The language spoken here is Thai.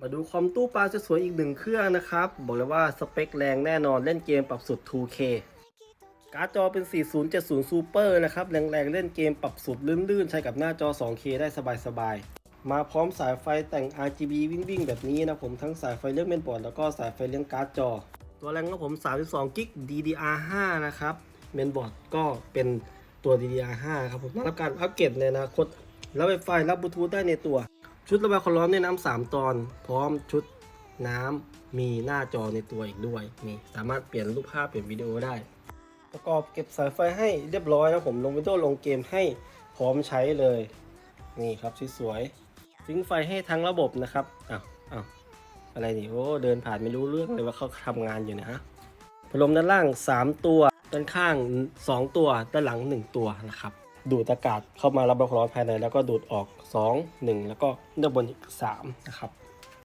มาดูคอมตู้ปลาสวยๆอีกหนึ่งเครื่องนะครับ บอกเลยว่าสเปคแรงแน่นอนเล่นเกมปรับสุด 2K การ์ดจอเป็น 4070 Super นะครับ แรงๆ เล่นเกมปรับสุดลื่นๆ ใช้กับหน้าจอ 2K ได้สบายๆ มาพร้อมสายไฟแต่ง RGB วิ่งๆ แบบนี้นะผมทั้งสายไฟเลี้ยงเมนบอร์ดแล้วก็สายไฟเลี้ยงการ์ดจอ ตัวแรงของผม 32กิก DDR5 นะครับ เมนบอร์ดก็เป็นตัว DDR5 ครับผมรับการอัปเกรดในอนาคตรับไวไฟรับบลูทูธได้ในตัว ชุดระบายความร้อนในน้ำสามตอน พร้อมชุดน้ำมีหน้าจอในตัวอีกด้วยนี่สามารถเปลี่ยนรูปภาพเปลี่ยนวิดีโอได้ ประกอบเก็บสายไฟให้เรียบร้อยนะผมลงวิดีโอลงเกมให้พร้อมใช้เลย นี่ครับสวยๆซิงไฟให้ทั้งระบบนะครับอ้าวอ้าวอะไรนี่โอ้เดินผ่านไม่รู้เรื่องเลยว่าเขาทำงานอยู่นะพัดลมด้านล่าง 3 ตัว ด้านข้าง 2 ตัว ด้านหลัง 1 ตัวนะครับ ดูดอากาศเข้ามาระบความร้อนภายใน แล้วก็ดูดออก 2 1 แล้วก็ด้านบนอีก3นะครับ